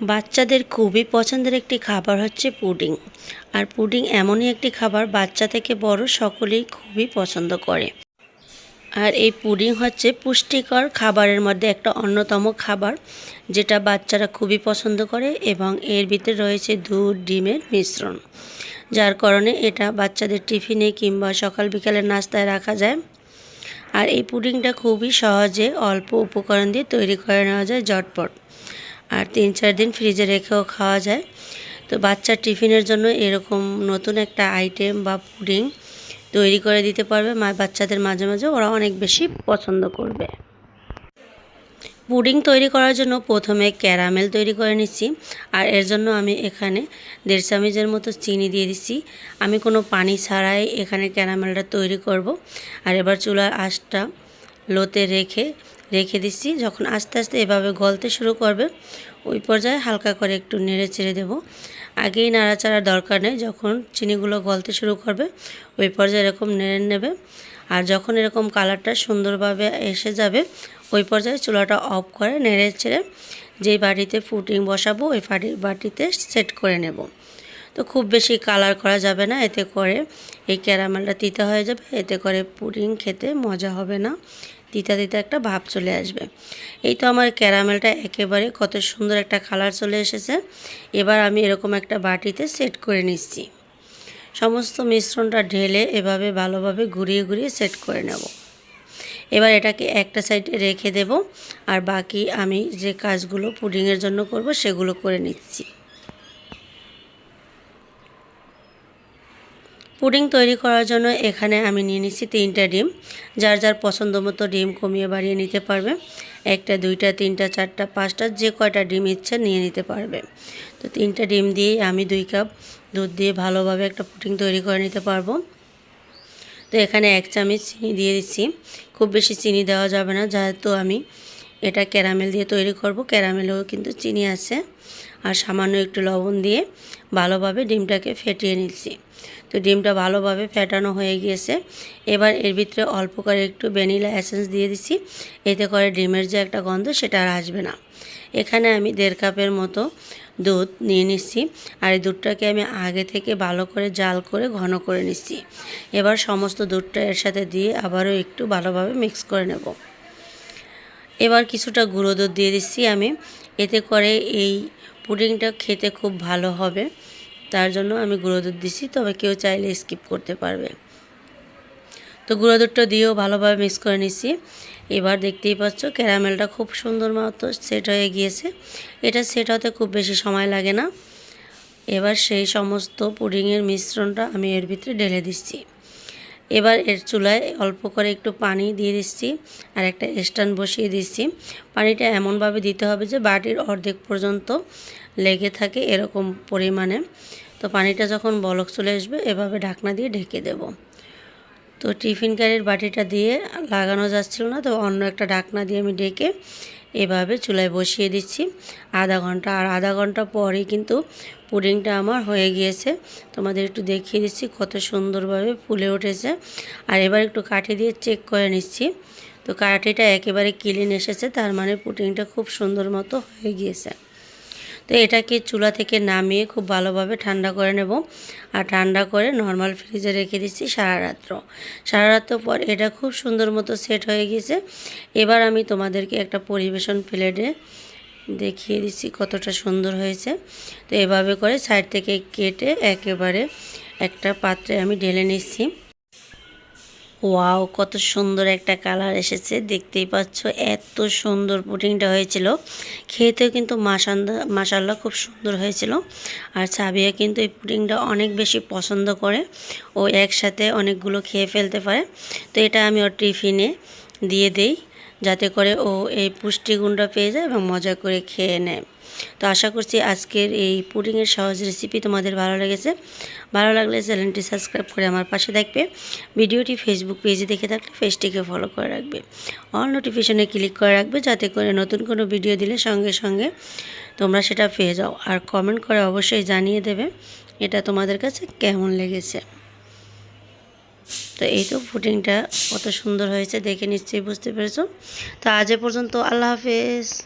বাচ্চাদের খুবই পছন্দের একটি খাবার হচ্ছে পুডিং। আর পুডিং এমনই একটি খাবার বাচ্চা থেকে বড় সকলেই খুবই পছন্দ করে। আর এই পুডিং হচ্ছে পুষ্টিকর খাবারের মধ্যে একটা অন্যতম খাবার, যেটা বাচ্চারা খুবই পছন্দ করে এবং এর ভিতরে রয়েছে দুধ, ডিমের মিশ্রণ। যার কারণে এটা বাচ্চাদের টিফিনে কিংবা সকাল বিকালের নাস্তায় রাখা যায়। আর এই পুডিংটা খুবই সহজে অল্প উপকরণ দিয়ে তৈরি করে নেওয়া যায় ঝটপট। আর তিন চার দিন ফ্রিজে রেখেও খাওয়া যায়। তো বাচ্চার টিফিনের জন্য এরকম নতুন একটা আইটেম বা পুডিং তৈরি করে দিতে পারবে মা বাচ্চাদের মাঝে মাঝে। ওরা অনেক বেশি পছন্দ করবে। পুডিং তৈরি করার জন্য প্রথমে ক্যারামেল তৈরি করে নিচ্ছি। আর এর জন্য আমি এখানে দেড় চামচের মতো চিনি দিয়ে দিচ্ছি। আমি কোনো পানি ছাড়াই এখানে ক্যারামেলটা তৈরি করব। আর এবার চুলার আঁচটা লোতে রেখে রেখে দিচ্ছি। যখন আস্তে আস্তে এভাবে গলতে শুরু করবে, ওই পর্যায়ে হালকা করে একটু নেড়ে চেড়ে দেবো। আগেই নাড়াচাড়ার দরকার নেই, যখন চিনিগুলো গলতে শুরু করবে, ওই পর্যায়ে এরকম নেড়ে নেবে। আর যখন এরকম কালারটা সুন্দরভাবে এসে যাবে, ওই পর্যায়ে চুলাটা অফ করে নেড়ে চেড়ে যেই বাটিতে ফুটিং বসাবো, ওই বাটি বাটিতে সেট করে নেব। তো খুব বেশি কালার করা যাবে না, এতে করে এই ক্যারামেলটা তিতা হয়ে যাবে, এতে করে পুডিং খেতে মজা হবে না। তিতা তিতা একটা ভাব চলে আসবে। এই তো আমার ক্যারামেলটা একেবারে কত সুন্দর একটা কালার চলে এসেছে। এবার আমি এরকম একটা বাটিতে সেট করে নিচ্ছি। সমস্ত মিশ্রণটা ঢেলে এভাবে ভালোভাবে ঘুরিয়ে ঘুরিয়ে সেট করে নেব। এবার এটাকে একটা সাইডে রেখে দেব। আর বাকি আমি যে কাজগুলো পুডিংয়ের জন্য করব সেগুলো করে নিচ্ছি। পুডিং তৈরি করার জন্য এখানে আমি নিয়ে নিচ্ছি তিনটা ডিম। যার যার পছন্দ মতো ডিম কমিয়ে বাড়িয়ে নিতে পারবে। একটা, দুইটা, তিনটা, চারটা, পাঁচটা, যে কয়টা ডিম ইচ্ছে নিয়ে নিতে পারবে। তো তিনটা ডিম দিয়ে আমি দুই কাপ দুধ দিয়ে ভালোভাবে একটা পুডিং তৈরি করে নিতে পারব। তো এখানে এক চামচ চিনি দিয়ে দিচ্ছি। খুব বেশি চিনি দেওয়া যাবে না, যেহেতু আমি এটা ক্যারামেল দিয়ে তৈরি করব। ক্যারামেলেও কিন্তু চিনি আছে। আর সামান্য একটু লবণ দিয়ে ভালোভাবে ডিমটাকে ফেটিয়ে নিচ্ছি। তো ডিমটা ভালোভাবে ফেটানো হয়ে গিয়েছে। এবার এর ভিতরে অল্প করে একটু ভ্যানিলা এসেন্স দিয়ে দিচ্ছি। এতে করে ডিমের যে একটা গন্ধ সেটা আর আসবে না। এখানে আমি দেড় কাপের মতো দুধ নিয়ে নিচ্ছি। আর এই দুধটাকে আমি আগে থেকে ভালো করে জাল করে ঘন করে নিচ্ছি। এবার সমস্ত দুধটা এর সাথে দিয়ে আবারও একটু ভালোভাবে মিক্স করে নেব। এবার কিছুটা গুঁড়ো দুধ দিয়ে দিচ্ছি আমি। এতে করে এই পুডিংটা খেতে খুব ভালো হবে। তার জন্য আমি গুঁড়ো দুধ দিচ্ছি, তবে কেউ চাইলে স্কিপ করতে পারবে। তো গুঁড়ো দুধটা দিয়েও ভালোভাবে মিক্স করে নিচ্ছি। এবার দেখতেই পাচ্ছ ক্যারামেলটা খুব সুন্দর মতো সেট হয়ে গিয়েছে। এটা সেট হতে খুব বেশি সময় লাগে না। এবার সেই সমস্ত পুডিংয়ের মিশ্রণটা আমি এর ভিতরে ঢেলে দিচ্ছি। এবার এর চুলায় অল্প করে একটু পানি দিয়ে দিচ্ছি আর একটা স্ট্যান্ড বসিয়ে দিচ্ছি। পানিটা এমনভাবে দিতে হবে যে বাটির অর্ধেক পর্যন্ত লেগে থাকে এরকম পরিমাণে। তো পানিটা যখন বলক চলে আসবে, এভাবে ঢাকনা দিয়ে ঢেকে দেব। তো টিফিন কারির বাটিটা দিয়ে লাগানো যাচ্ছিল না, তো অন্য একটা ঢাকনা দিয়ে আমি ডেকে এভাবে চুলায় বসিয়ে দিচ্ছি। আধা ঘণ্টা। আর আধা ঘণ্টা পরেই কিন্তু পুডিংটা আমার হয়ে গিয়েছে। তোমাদের একটু দেখিয়ে দিচ্ছি কত সুন্দরভাবে ফুলে উঠেছে। আর এবার একটু কাঠি দিয়ে চেক করে নিচ্ছি। তো কাঠিটা একেবারে ক্লিন এসেছে, তার মানে পুডিংটা খুব সুন্দর মতো হয়ে গিয়েছে। তো এটাকে চুলা থেকে নামিয়ে খুব ভালোভাবে ঠান্ডা করে নেব। আর ঠান্ডা করে নর্মাল ফ্রিজে রেখে দিচ্ছি সারা রাত্র। সারা রাত্র পর এটা খুব সুন্দর মতো সেট হয়ে গেছে। এবার আমি তোমাদেরকে একটা পরিবেশন প্লেটে দেখিয়ে দিচ্ছি কতটা সুন্দর হয়েছে। তো এভাবে করে সাইড থেকে কেটে একেবারে একটা পাত্রে আমি ঢেলে নিচ্ছি। ওয়াও, কত সুন্দর একটা কালার এসেছে। দেখতেই পাচ্ছ, এত সুন্দর পুডিংটা হয়েছিল। খেতেও কিন্তু মাসান্দা মাসাল্লা খুব সুন্দর হয়েছিল। আর সাবিয়া কিন্তু এই পুডিংটা অনেক বেশি পছন্দ করে। ও একসাথে অনেকগুলো খেয়ে ফেলতে পারে। তো এটা আমি ওর টিফিনে দিয়ে দেই, যাতে করে ও এই পুষ্টিগুণটা পেয়ে যায় এবং মজা করে খেয়ে নেয়। তো আশা করছি আজকের এই পুডিংয়ের সহজ রেসিপি তোমাদের ভালো লেগেছে। ভালো লাগলে চ্যানেলটি সাবস্ক্রাইব করে আমার পাশে থাকবে। ভিডিওটি ফেসবুক পেজে দেখে থাকলে পেজটিকে ফলো করে রাখবে। অল নোটিফিকেশনে ক্লিক করে রাখবে যাতে করে নতুন কোনো ভিডিও দিলে সঙ্গে সঙ্গে তোমরা সেটা পেয়ে যাও। আর কমেন্ট করে অবশ্যই জানিয়ে দেবে এটা তোমাদের কাছে কেমন লেগেছে। তো এই তো ফুটিংটা কত সুন্দর হয়েছে, দেখে নিশ্চয়ই বুঝতে পেরেছ। তো আজ এ পর্যন্ত আল্লাহ হাফেজ।